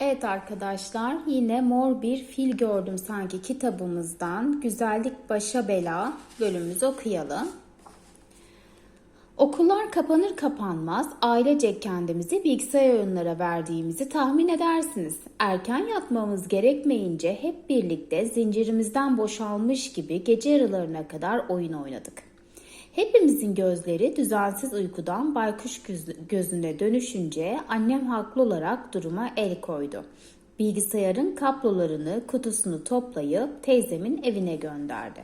Evet arkadaşlar yine mor bir fil gördüm sanki kitabımızdan Güzellik Başa Bela bölümümüzü okuyalım. Okullar kapanır kapanmaz ailecek kendimizi bilgisayar oyunlara verdiğimizi tahmin edersiniz. Erken yatmamız gerekmeyince hep birlikte zincirimizden boşalmış gibi gece yarılarına kadar oyun oynadık. Hepimizin gözleri düzensiz uykudan baykuş göz- gözüne dönüşünce annem haklı olarak duruma el koydu. Bilgisayarın kablolarını, kutusunu toplayıp teyzemin evine gönderdi.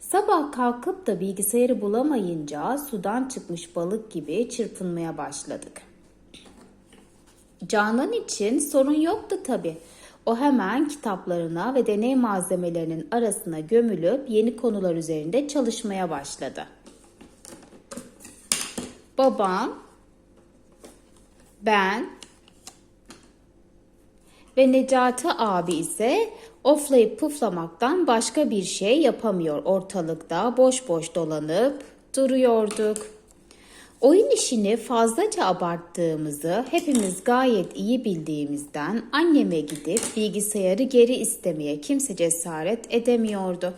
Sabah kalkıp da bilgisayarı bulamayınca sudan çıkmış balık gibi çırpınmaya başladık. Canan için sorun yoktu tabi. O hemen kitaplarına ve deney malzemelerinin arasına gömülüp yeni konular üzerinde çalışmaya başladı. Babam, ben ve Necati abi ise oflayıp puflamaktan başka bir şey yapamıyor. Ortalıkta boş boş dolanıp duruyorduk. Oyun işini fazlaca abarttığımızı hepimiz gayet iyi bildiğimizden anneme gidip bilgisayarı geri istemeye kimse cesaret edemiyordu.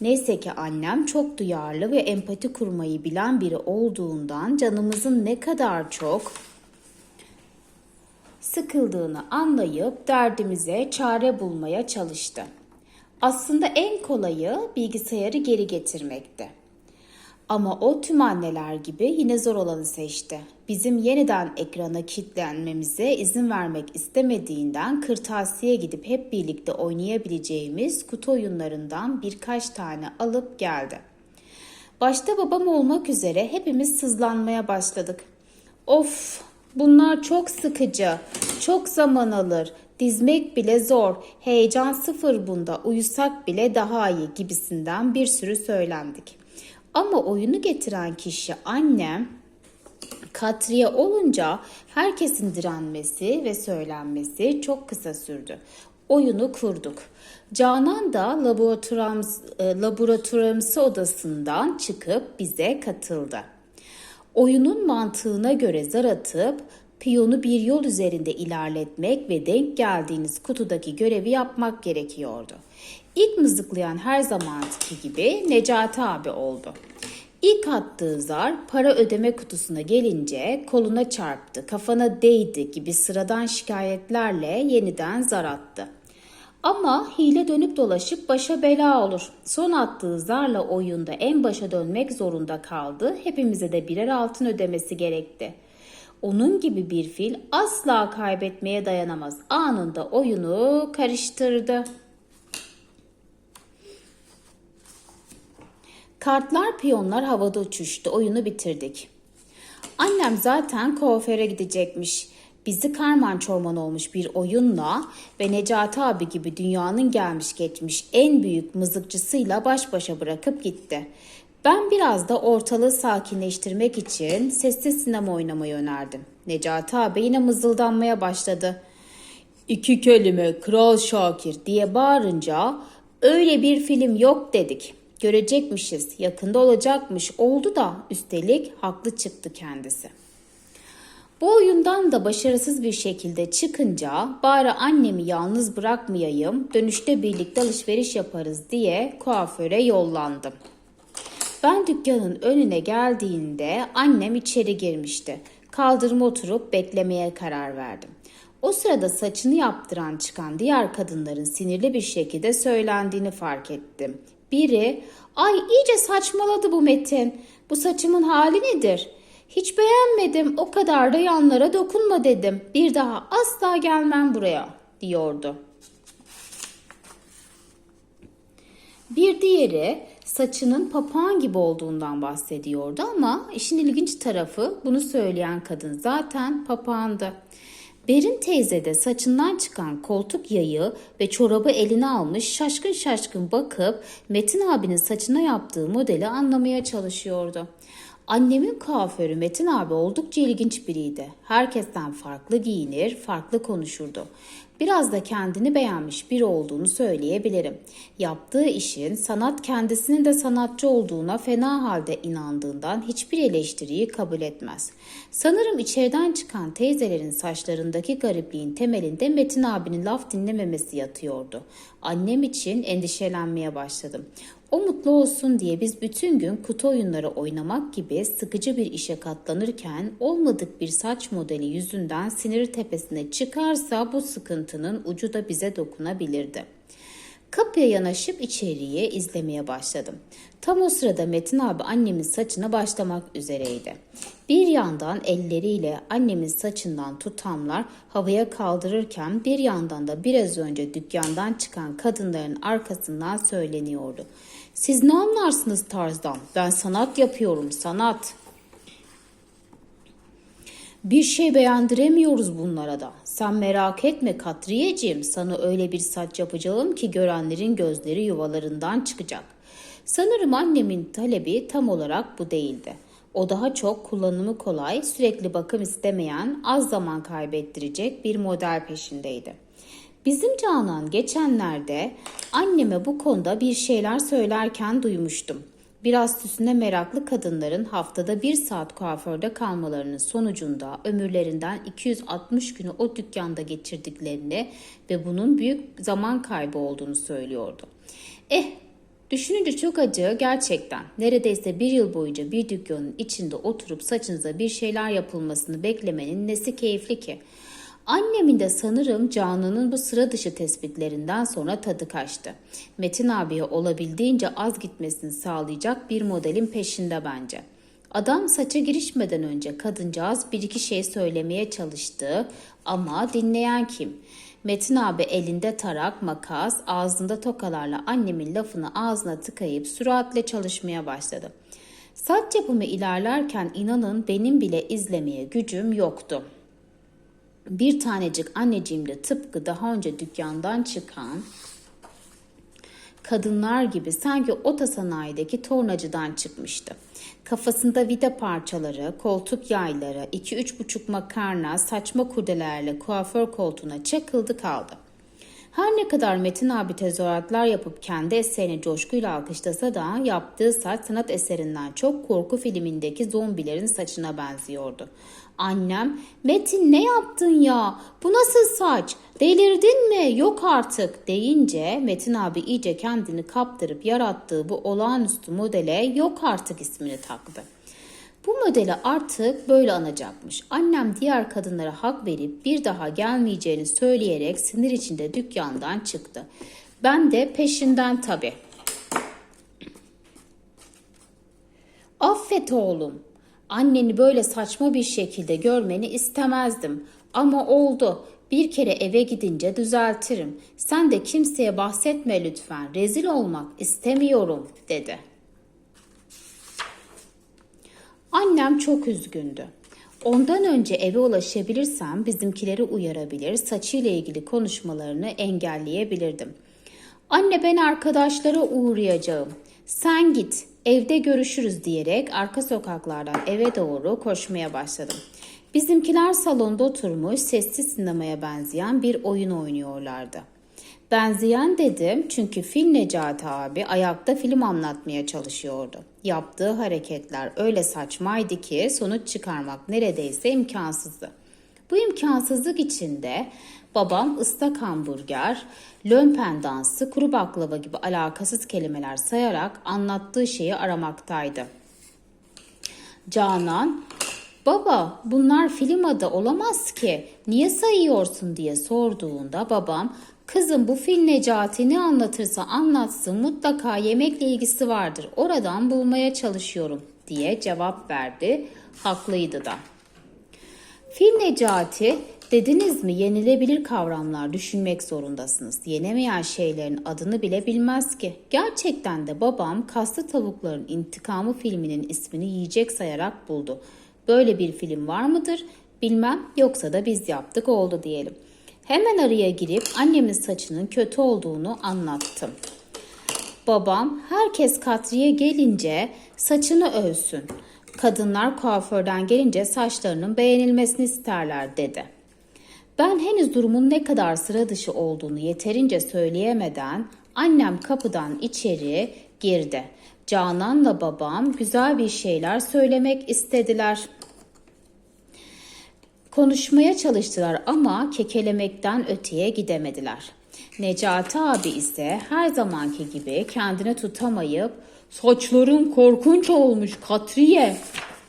Neyse ki annem çok duyarlı ve empati kurmayı bilen biri olduğundan canımızın ne kadar çok sıkıldığını anlayıp derdimize çare bulmaya çalıştı. Aslında en kolayı bilgisayarı geri getirmekti. Ama o tüm anneler gibi yine zor olanı seçti. Bizim yeniden ekrana kilitlenmemize izin vermek istemediğinden kırtasiye gidip hep birlikte oynayabileceğimiz kutu oyunlarından birkaç tane alıp geldi. Başta babam olmak üzere hepimiz sızlanmaya başladık. Of bunlar çok sıkıcı, çok zaman alır, dizmek bile zor, heyecan sıfır bunda, uyusak bile daha iyi gibisinden bir sürü söylendik. Ama oyunu getiren kişi annem Katriye olunca herkesin direnmesi ve söylenmesi çok kısa sürdü. Oyunu kurduk. Canan da laboratuvarımız, e, laboratuvarımsı odasından çıkıp bize katıldı. Oyunun mantığına göre zar atıp piyonu bir yol üzerinde ilerletmek ve denk geldiğiniz kutudaki görevi yapmak gerekiyordu. İlk mızıklayan her zamanki gibi Necati abi oldu. İlk attığı zar para ödeme kutusuna gelince koluna çarptı, kafana değdi gibi sıradan şikayetlerle yeniden zar attı. Ama hile dönüp dolaşıp başa bela olur. Son attığı zarla oyunda en başa dönmek zorunda kaldı. Hepimize de birer altın ödemesi gerekti. Onun gibi bir fil asla kaybetmeye dayanamaz. Anında oyunu karıştırdı. Kartlar, piyonlar havada uçuştu. Oyunu bitirdik. Annem zaten kuaföre gidecekmiş. Bizi karman çorman olmuş bir oyunla ve Necati abi gibi dünyanın gelmiş geçmiş en büyük mızıkçısıyla baş başa bırakıp gitti. Ben biraz da ortalığı sakinleştirmek için sessiz sinema oynamayı önerdim. Necati abi yine mızıldanmaya başladı. İki kelime Kral Şakir diye bağırınca öyle bir film yok dedik. Görecekmişiz, yakında olacakmış oldu da üstelik haklı çıktı kendisi. Bu oyundan da başarısız bir şekilde çıkınca bari annemi yalnız bırakmayayım, dönüşte birlikte alışveriş yaparız diye kuaföre yollandım. Ben dükkanın önüne geldiğinde annem içeri girmişti. Kaldırıma oturup beklemeye karar verdim. O sırada saçını yaptıran çıkan diğer kadınların sinirli bir şekilde söylendiğini fark ettim. Biri, ay iyice saçmaladı bu Metin. Bu saçımın hali nedir? Hiç beğenmedim, o kadar da yanlara dokunma dedim. Bir daha asla gelmem buraya, diyordu. Bir diğeri saçının papağan gibi olduğundan bahsediyordu ama işin ilginç tarafı bunu söyleyen kadın zaten papağandı. Berin teyze de saçından çıkan koltuk yayı ve çorabı eline almış şaşkın şaşkın bakıp Metin abinin saçına yaptığı modeli anlamaya çalışıyordu. Annemin kuaförü Metin abi oldukça ilginç biriydi. Herkesten farklı giyinir, farklı konuşurdu. Biraz da kendini beğenmiş biri olduğunu söyleyebilirim. Yaptığı işin sanat kendisinin de sanatçı olduğuna fena halde inandığından hiçbir eleştiriyi kabul etmez. Sanırım içeriden çıkan teyzelerin saçlarındaki garipliğin temelinde Metin abinin laf dinlememesi yatıyordu. Annem için endişelenmeye başladım. O mutlu olsun diye biz bütün gün kutu oyunları oynamak gibi sıkıcı bir işe katlanırken olmadık bir saç modeli yüzünden sinir tepesine çıkarsa bu sıkıntının ucu da bize dokunabilirdi. Kapıya yanaşıp içeriye izlemeye başladım. Tam o sırada Metin abi annemin saçına başlamak üzereydi. Bir yandan elleriyle annemin saçından tutamlar havaya kaldırırken bir yandan da biraz önce dükkandan çıkan kadınların arkasından söyleniyordu. Siz ne anlarsınız tarzdan? Ben sanat yapıyorum, sanat. Bir şey beğendiremiyoruz bunlara da. Sen merak etme Katriyeciğim, sana öyle bir saç yapacağım ki görenlerin gözleri yuvalarından çıkacak. Sanırım annemin talebi tam olarak bu değildi. O daha çok kullanımı kolay, sürekli bakım istemeyen, az zaman kaybettirecek bir model peşindeydi. Bizim Canan geçenlerde anneme bu konuda bir şeyler söylerken duymuştum. Biraz süsüne meraklı kadınların haftada bir saat kuaförde kalmalarının sonucunda ömürlerinden 260 günü o dükkanda geçirdiklerini ve bunun büyük zaman kaybı olduğunu söylüyordu. Eh Düşününce çok acı gerçekten. Neredeyse bir yıl boyunca bir dükkanın içinde oturup saçınıza bir şeyler yapılmasını beklemenin nesi keyifli ki? Annemin de sanırım Canan'ın bu sıra dışı tespitlerinden sonra tadı kaçtı. Metin abiye olabildiğince az gitmesini sağlayacak bir modelin peşinde bence. Adam saça girişmeden önce kadıncağız bir iki şey söylemeye çalıştı ama dinleyen kim? Metin abi elinde tarak, makas, ağzında tokalarla annemin lafını ağzına tıkayıp süratle çalışmaya başladı. Saç yapımı ilerlerken inanın benim bile izlemeye gücüm yoktu. Bir tanecik anneciğim de tıpkı daha önce dükkandan çıkan kadınlar gibi sanki ota sanayideki tornacıdan çıkmıştı. Kafasında vida parçaları, koltuk yayları, iki üç buçuk makarna, saçma kurdelerle kuaför koltuğuna çakıldı kaldı. Her ne kadar Metin abi tezahüratlar yapıp kendi eserini coşkuyla alkışlasa da yaptığı saç sanat eserinden çok korku filmindeki zombilerin saçına benziyordu. Annem, Metin ne yaptın ya? Bu nasıl saç? Delirdin mi? Yok artık deyince Metin abi iyice kendini kaptırıp yarattığı bu olağanüstü modele yok artık ismini taktı. Bu modeli artık böyle anacakmış. Annem diğer kadınlara hak verip bir daha gelmeyeceğini söyleyerek sinir içinde dükkandan çıktı. Ben de peşinden tabii. Affet oğlum. Anneni böyle saçma bir şekilde görmeni istemezdim. Ama oldu. Bir kere eve gidince düzeltirim. Sen de kimseye bahsetme lütfen. Rezil olmak istemiyorum dedi. Annem çok üzgündü. Ondan önce eve ulaşabilirsem bizimkileri uyarabilir, saçıyla ilgili konuşmalarını engelleyebilirdim. Anne ben arkadaşlara uğrayacağım. Sen git, evde görüşürüz diyerek arka sokaklardan eve doğru koşmaya başladım. Bizimkiler salonda oturmuş sessiz sinemaya benzeyen bir oyun oynuyorlardı. Benzeyen dedim çünkü Fil Necati abi ayakta film anlatmaya çalışıyordu. Yaptığı hareketler öyle saçmaydı ki sonuç çıkarmak neredeyse imkansızdı. Bu imkansızlık içinde babam ıslak hamburger, lömpen dansı, kuru baklava gibi alakasız kelimeler sayarak anlattığı şeyi aramaktaydı. Canan, baba bunlar film adı olamaz ki niye sayıyorsun diye sorduğunda babam Kızım bu fil Necati ne anlatırsa anlatsın mutlaka yemekle ilgisi vardır. Oradan bulmaya çalışıyorum diye cevap verdi. Haklıydı da. Fil Necati dediniz mi yenilebilir kavramlar düşünmek zorundasınız. Yenemeyen şeylerin adını bile bilmez ki. Gerçekten de babam kaslı tavukların intikamı filminin ismini yiyecek sayarak buldu. Böyle bir film var mıdır? Bilmem yoksa da biz yaptık oldu diyelim. Hemen araya girip annemin saçının kötü olduğunu anlattım. Babam herkes Katriye gelince saçını ölsün. Kadınlar kuaförden gelince saçlarının beğenilmesini isterler dedi. Ben henüz durumun ne kadar sıra dışı olduğunu yeterince söyleyemeden annem kapıdan içeri girdi. Canan'la babam güzel bir şeyler söylemek istediler. Konuşmaya çalıştılar ama kekelemekten öteye gidemediler. Necati abi ise her zamanki gibi kendini tutamayıp saçların korkunç olmuş Katriye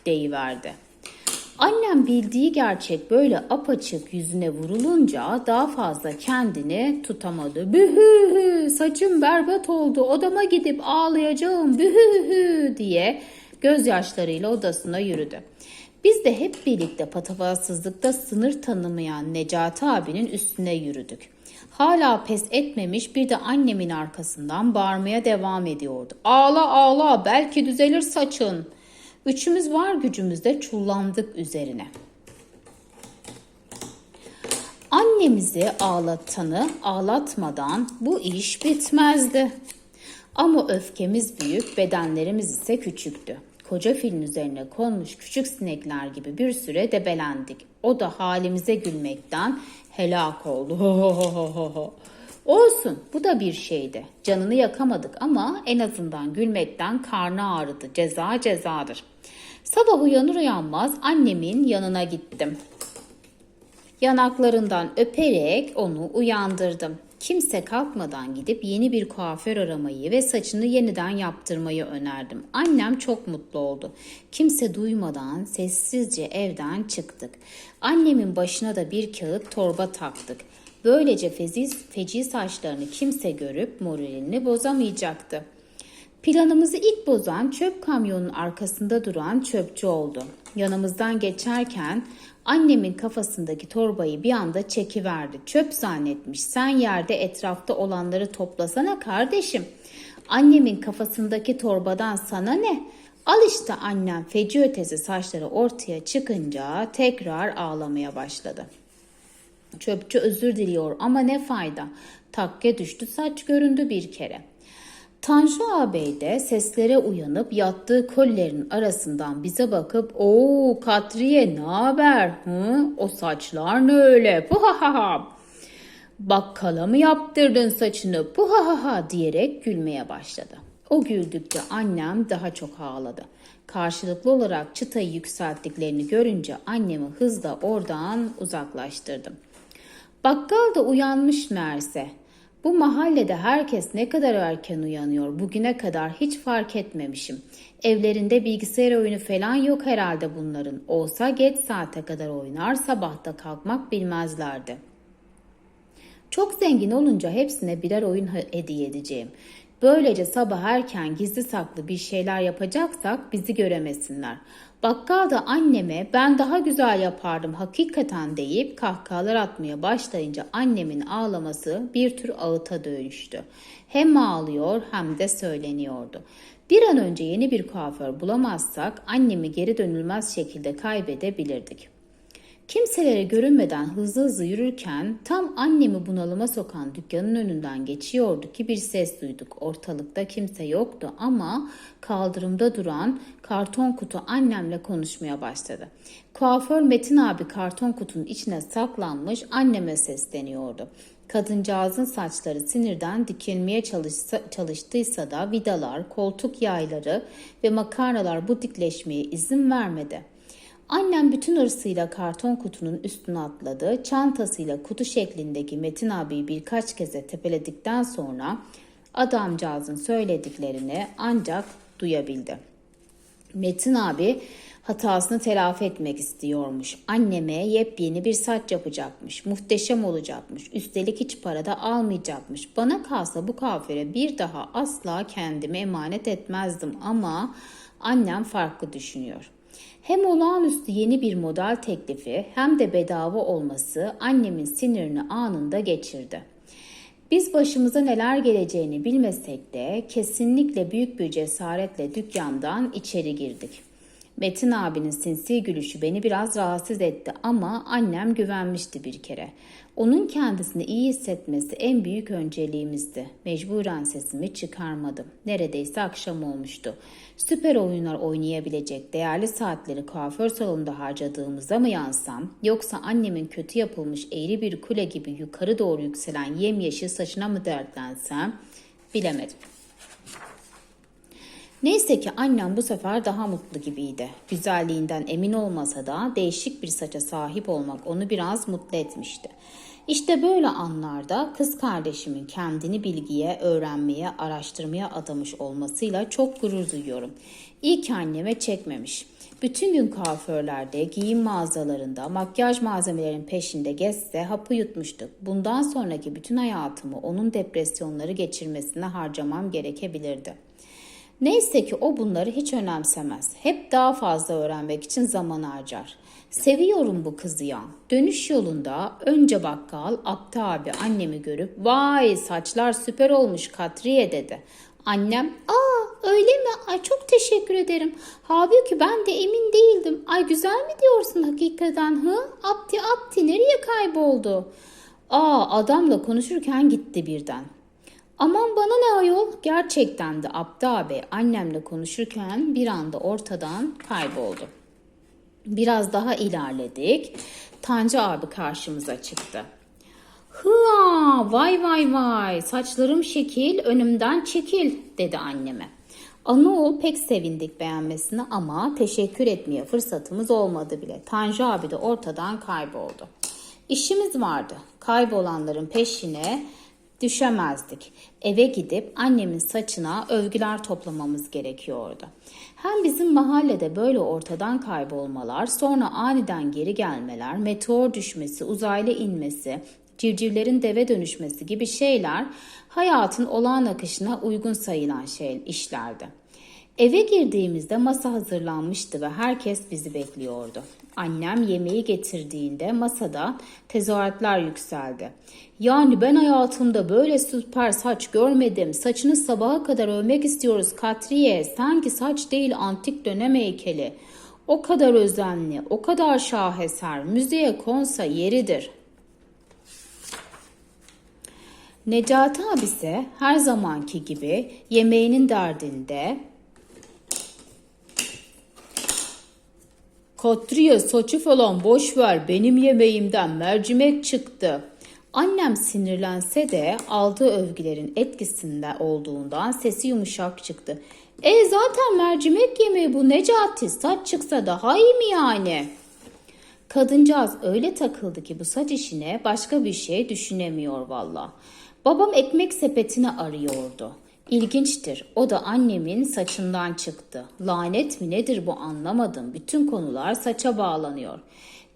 deyiverdi. Annem bildiği gerçek böyle apaçık yüzüne vurulunca daha fazla kendini tutamadı. Bühü saçım berbat oldu odama gidip ağlayacağım bühü diye gözyaşlarıyla odasına yürüdü. Biz de hep birlikte patavatsızlıkta sınır tanımayan Necati abinin üstüne yürüdük. Hala pes etmemiş bir de annemin arkasından bağırmaya devam ediyordu. Ağla ağla belki düzelir saçın. Üçümüz var gücümüzde çullandık üzerine. Annemizi ağlatanı ağlatmadan bu iş bitmezdi. Ama öfkemiz büyük, bedenlerimiz ise küçüktü. Koca filin üzerine konmuş küçük sinekler gibi bir süre debelendik. O da halimize gülmekten helak oldu. Olsun bu da bir şeydi. Canını yakamadık ama en azından gülmekten karnı ağrıdı. Ceza cezadır. Sabah uyanır uyanmaz annemin yanına gittim. Yanaklarından öperek onu uyandırdım. Kimse kalkmadan gidip yeni bir kuaför aramayı ve saçını yeniden yaptırmayı önerdim. Annem çok mutlu oldu. Kimse duymadan sessizce evden çıktık. Annemin başına da bir kağıt torba taktık. Böylece feziz, feci saçlarını kimse görüp moralini bozamayacaktı. Planımızı ilk bozan çöp kamyonun arkasında duran çöpçü oldu. Yanımızdan geçerken annemin kafasındaki torbayı bir anda çekiverdi. Çöp zannetmiş. Sen yerde etrafta olanları toplasana kardeşim. Annemin kafasındaki torbadan sana ne? Al işte annem feci ötesi saçları ortaya çıkınca tekrar ağlamaya başladı. Çöpçü özür diliyor ama ne fayda. Takke düştü saç göründü bir kere. Tanju ağabey de seslere uyanıp yattığı kollerin arasından bize bakıp ''Oo Katriye ne haber? Hı? O saçlar ne öyle? Puhahaha!'' Bakkala mı yaptırdın saçını? Puhahaha diyerek gülmeye başladı. O güldükçe annem daha çok ağladı. Karşılıklı olarak çıtayı yükselttiklerini görünce annemi hızla oradan uzaklaştırdım. Bakkal da uyanmış meğerse. Bu mahallede herkes ne kadar erken uyanıyor bugüne kadar hiç fark etmemişim. Evlerinde bilgisayar oyunu falan yok herhalde bunların. Olsa geç saate kadar oynar sabahta kalkmak bilmezlerdi. Çok zengin olunca hepsine birer oyun hediye edeceğim. Böylece sabah erken gizli saklı bir şeyler yapacaksak bizi göremesinler. Bakkal da anneme ben daha güzel yapardım hakikaten deyip kahkahalar atmaya başlayınca annemin ağlaması bir tür ağıta dönüştü. Hem ağlıyor hem de söyleniyordu. Bir an önce yeni bir kuaför bulamazsak annemi geri dönülmez şekilde kaybedebilirdik. Kimselere görünmeden hızlı hızlı yürürken tam annemi bunalıma sokan dükkanın önünden geçiyordu ki bir ses duyduk. Ortalıkta kimse yoktu ama kaldırımda duran karton kutu annemle konuşmaya başladı. Kuaför Metin abi karton kutunun içine saklanmış anneme sesleniyordu. Kadıncağızın saçları sinirden dikilmeye çalışsa, çalıştıysa da vidalar, koltuk yayları ve makarnalar bu dikleşmeye izin vermedi.'' Annem bütün hırsıyla karton kutunun üstüne atladı. Çantasıyla kutu şeklindeki Metin abiyi birkaç keze tepeledikten sonra adamcağızın söylediklerini ancak duyabildi. Metin abi hatasını telafi etmek istiyormuş. Anneme yepyeni bir saç yapacakmış. Muhteşem olacakmış. Üstelik hiç para da almayacakmış. Bana kalsa bu kafire bir daha asla kendimi emanet etmezdim ama annem farklı düşünüyor.'' Hem olağanüstü yeni bir model teklifi hem de bedava olması annemin sinirini anında geçirdi. Biz başımıza neler geleceğini bilmesek de kesinlikle büyük bir cesaretle dükkandan içeri girdik. Metin abinin sinsi gülüşü beni biraz rahatsız etti ama annem güvenmişti bir kere. Onun kendisini iyi hissetmesi en büyük önceliğimizdi. Mecburen sesimi çıkarmadım. Neredeyse akşam olmuştu. Süper oyunlar oynayabilecek değerli saatleri kuaför salonunda harcadığımıza mı yansam yoksa annemin kötü yapılmış eğri bir kule gibi yukarı doğru yükselen yemyeşil saçına mı dertlensem bilemedim. Neyse ki annem bu sefer daha mutlu gibiydi. Güzelliğinden emin olmasa da değişik bir saça sahip olmak onu biraz mutlu etmişti. İşte böyle anlarda kız kardeşimin kendini bilgiye, öğrenmeye, araştırmaya adamış olmasıyla çok gurur duyuyorum. İyi ki anneme çekmemiş. Bütün gün kuaförlerde, giyim mağazalarında, makyaj malzemelerinin peşinde gezse hapı yutmuştuk. Bundan sonraki bütün hayatımı onun depresyonları geçirmesine harcamam gerekebilirdi. Neyse ki o bunları hiç önemsemez. Hep daha fazla öğrenmek için zaman harcar. Seviyorum bu kızı ya. Dönüş yolunda önce bakkal Abdi abi annemi görüp vay saçlar süper olmuş Katriye dedi. Annem aa öyle mi ay çok teşekkür ederim. Halbuki ben de emin değildim. Ay güzel mi diyorsun hakikaten hı? Abdi Abdi nereye kayboldu? Aa adamla konuşurken gitti birden. Aman bana ne ayol gerçekten de Abdi abi annemle konuşurken bir anda ortadan kayboldu. Biraz daha ilerledik. Tancı abi karşımıza çıktı. Hıa vay vay vay saçlarım şekil önümden çekil dedi anneme. Anaoğul pek sevindik beğenmesine ama teşekkür etmeye fırsatımız olmadı bile. Tanju abi de ortadan kayboldu. İşimiz vardı. Kaybolanların peşine düşemezdik. Eve gidip annemin saçına övgüler toplamamız gerekiyordu. Hem bizim mahallede böyle ortadan kaybolmalar, sonra aniden geri gelmeler, meteor düşmesi, uzaylı inmesi, civcivlerin deve dönüşmesi gibi şeyler hayatın olağan akışına uygun sayılan şey işlerdi. Eve girdiğimizde masa hazırlanmıştı ve herkes bizi bekliyordu. Annem yemeği getirdiğinde masada tezahüratlar yükseldi. Yani ben hayatımda böyle süper saç görmedim. Saçını sabaha kadar övmek istiyoruz Katriye. Sanki saç değil antik dönem heykeli. O kadar özenli, o kadar şaheser. Müzeye konsa yeridir. Necati abi ise her zamanki gibi yemeğinin derdinde Katriye saçı falan boş ver benim yemeğimden mercimek çıktı. Annem sinirlense de aldığı övgülerin etkisinde olduğundan sesi yumuşak çıktı. E zaten mercimek yemeği bu Necati saç çıksa daha iyi mi yani? Kadıncağız öyle takıldı ki bu saç işine başka bir şey düşünemiyor valla. Babam ekmek sepetini arıyordu. İlginçtir. O da annemin saçından çıktı. Lanet mi nedir bu anlamadım. Bütün konular saça bağlanıyor.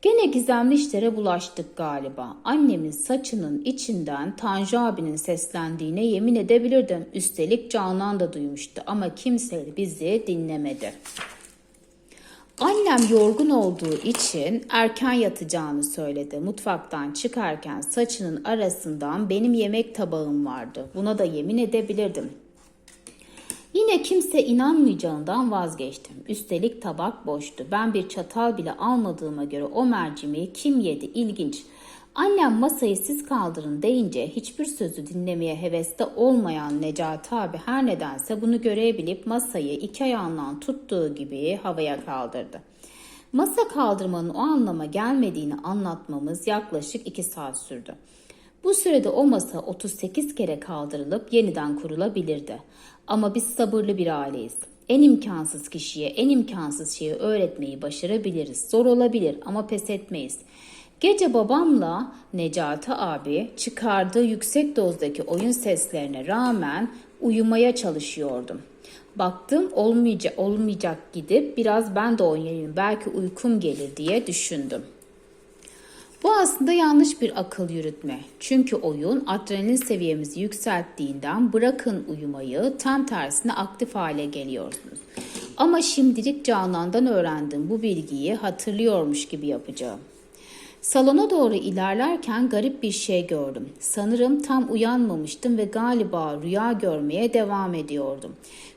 Gene gizemli işlere bulaştık galiba. Annemin saçının içinden Tanju abinin seslendiğine yemin edebilirdim. Üstelik Canan da duymuştu ama kimse bizi dinlemedi. Annem yorgun olduğu için erken yatacağını söyledi. Mutfaktan çıkarken saçının arasından benim yemek tabağım vardı. Buna da yemin edebilirdim. Yine kimse inanmayacağından vazgeçtim. Üstelik tabak boştu. Ben bir çatal bile almadığıma göre o mercimeği kim yedi? İlginç. Annem masayı siz kaldırın deyince hiçbir sözü dinlemeye heveste olmayan Necati abi her nedense bunu görebilip masayı iki ayağından tuttuğu gibi havaya kaldırdı. Masa kaldırmanın o anlama gelmediğini anlatmamız yaklaşık iki saat sürdü. Bu sürede o masa 38 kere kaldırılıp yeniden kurulabilirdi. Ama biz sabırlı bir aileyiz. En imkansız kişiye en imkansız şeyi öğretmeyi başarabiliriz. Zor olabilir ama pes etmeyiz. Gece babamla Necati abi çıkardığı yüksek dozdaki oyun seslerine rağmen uyumaya çalışıyordum. Baktım olmayacak olmayacak gidip biraz ben de oynayayım belki uykum gelir diye düşündüm. Bu aslında yanlış bir akıl yürütme. Çünkü oyun adrenalin seviyemizi yükselttiğinden bırakın uyumayı tam tersine aktif hale geliyorsunuz. Ama şimdilik Canan'dan öğrendim bu bilgiyi hatırlıyormuş gibi yapacağım. Salona doğru ilerlerken garip bir şey gördüm. Sanırım tam uyanmamıştım ve galiba rüya görmeye devam ediyordum.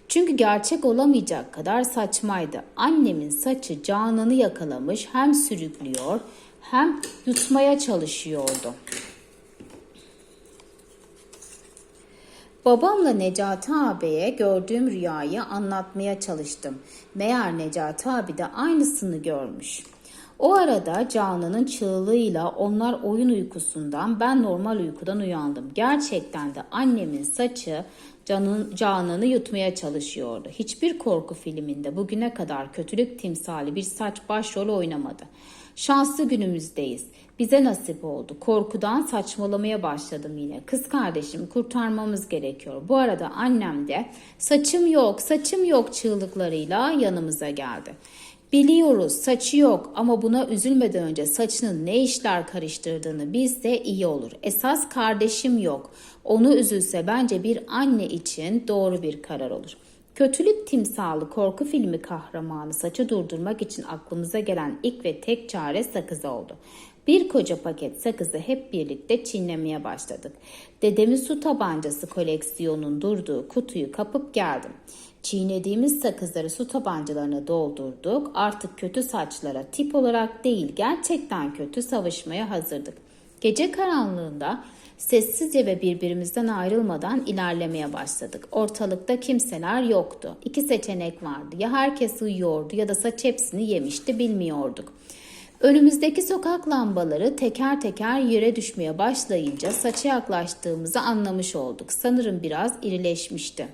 Çünkü gerçek olamayacak kadar saçmaydı. Annemin saçı Canan'ı yakalamış hem sürüklüyor hem yutmaya çalışıyordu. Babamla Necati abiye gördüğüm rüyayı anlatmaya çalıştım. Meğer Necati abi de aynısını görmüş. O arada Canan'ın çığlığıyla onlar oyun uykusundan ben normal uykudan uyandım. Gerçekten de annemin saçı Canan'ı yutmaya çalışıyordu. Hiçbir korku filminde bugüne kadar kötülük timsali bir saç başrol oynamadı. Şanslı günümüzdeyiz. Bize nasip oldu. Korkudan saçmalamaya başladım yine. Kız kardeşimi kurtarmamız gerekiyor. Bu arada annem de saçım yok, saçım yok çığlıklarıyla yanımıza geldi. Biliyoruz saçı yok ama buna üzülmeden önce saçının ne işler karıştırdığını bilse iyi olur. Esas kardeşim yok. Onu üzülse bence bir anne için doğru bir karar olur. Kötülük timsalı korku filmi kahramanı saçı durdurmak için aklımıza gelen ilk ve tek çare sakız oldu. Bir koca paket sakızı hep birlikte çiğnemeye başladık. Dedemin su tabancası koleksiyonun durduğu kutuyu kapıp geldim. Çiğnediğimiz sakızları su tabancalarına doldurduk. Artık kötü saçlara tip olarak değil gerçekten kötü savaşmaya hazırdık. Gece karanlığında sessizce ve birbirimizden ayrılmadan ilerlemeye başladık. Ortalıkta kimseler yoktu. İki seçenek vardı. Ya herkes uyuyordu ya da saç hepsini yemişti bilmiyorduk. Önümüzdeki sokak lambaları teker teker yere düşmeye başlayınca saça yaklaştığımızı anlamış olduk. Sanırım biraz irileşmişti.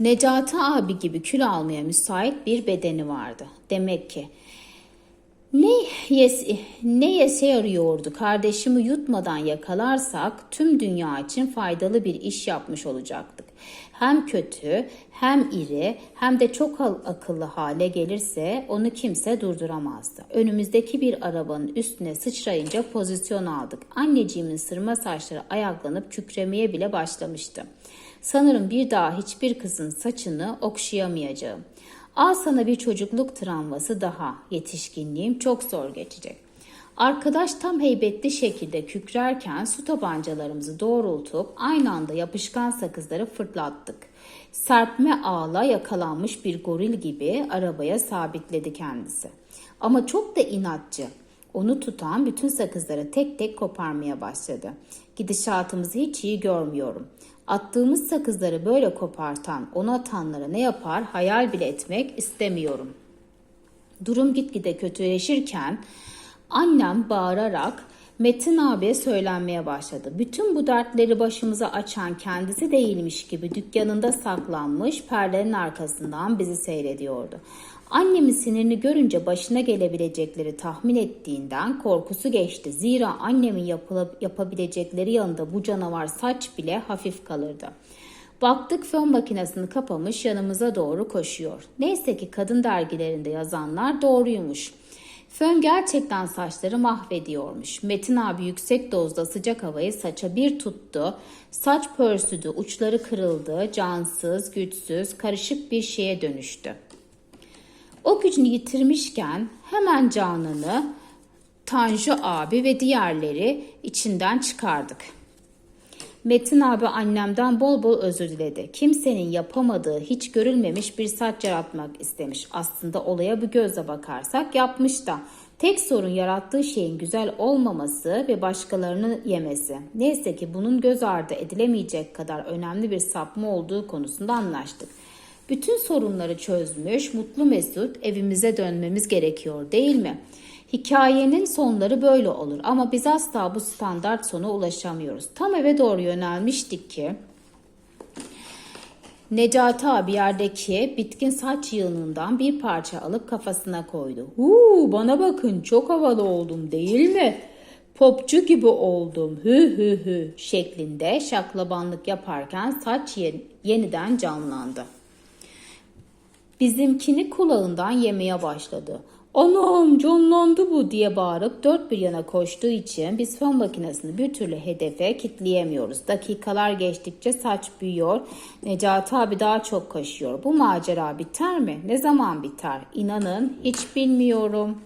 Necati abi gibi kül almaya müsait bir bedeni vardı. Demek ki yes ne yese yarıyordu. Kardeşimi yutmadan yakalarsak tüm dünya için faydalı bir iş yapmış olacaktık. Hem kötü, hem iri, hem de çok akıllı hale gelirse onu kimse durduramazdı. Önümüzdeki bir arabanın üstüne sıçrayınca pozisyon aldık. Anneciğimin sırma saçları ayaklanıp kükremeye bile başlamıştı. Sanırım bir daha hiçbir kızın saçını okşayamayacağım. Al sana bir çocukluk travması daha. Yetişkinliğim çok zor geçecek. Arkadaş tam heybetli şekilde kükrerken su tabancalarımızı doğrultup aynı anda yapışkan sakızları fırlattık. Serpme ağla yakalanmış bir goril gibi arabaya sabitledi kendisi. Ama çok da inatçı. Onu tutan bütün sakızları tek tek koparmaya başladı. Gidişatımızı hiç iyi görmüyorum. Attığımız sakızları böyle kopartan, onu atanlara ne yapar hayal bile etmek istemiyorum. Durum gitgide kötüleşirken annem bağırarak Metin abiye söylenmeye başladı. Bütün bu dertleri başımıza açan kendisi değilmiş gibi dükkanında saklanmış perdenin arkasından bizi seyrediyordu. Annemin sinirini görünce başına gelebilecekleri tahmin ettiğinden korkusu geçti. Zira annemin yapılıp, yapabilecekleri yanında bu canavar saç bile hafif kalırdı. Baktık fön makinesini kapamış yanımıza doğru koşuyor. Neyse ki kadın dergilerinde yazanlar doğruymuş. Fön gerçekten saçları mahvediyormuş. Metin abi yüksek dozda sıcak havayı saça bir tuttu. Saç pörsüdü, uçları kırıldı, cansız, güçsüz, karışık bir şeye dönüştü. O gücünü yitirmişken hemen Canan'ı Tanju abi ve diğerleri içinden çıkardık. Metin abi annemden bol bol özür diledi. Kimsenin yapamadığı hiç görülmemiş bir saç yaratmak istemiş. Aslında olaya bu gözle bakarsak yapmış da. Tek sorun yarattığı şeyin güzel olmaması ve başkalarını yemesi. Neyse ki bunun göz ardı edilemeyecek kadar önemli bir sapma olduğu konusunda anlaştık. Bütün sorunları çözmüş, mutlu mesut evimize dönmemiz gerekiyor değil mi? Hikayenin sonları böyle olur ama biz asla bu standart sona ulaşamıyoruz. Tam eve doğru yönelmiştik ki Necati abi yerdeki bitkin saç yığınından bir parça alıp kafasına koydu. Huu bana bakın çok havalı oldum değil mi? Popçu gibi oldum hü hü hü şeklinde şaklabanlık yaparken saç yeniden canlandı. Bizimkini kulağından yemeye başladı. Anam canlandı bu diye bağırıp dört bir yana koştuğu için biz fön makinesini bir türlü hedefe kitleyemiyoruz. Dakikalar geçtikçe saç büyüyor. Necati abi daha çok kaşıyor. Bu macera biter mi? Ne zaman biter? İnanın hiç bilmiyorum.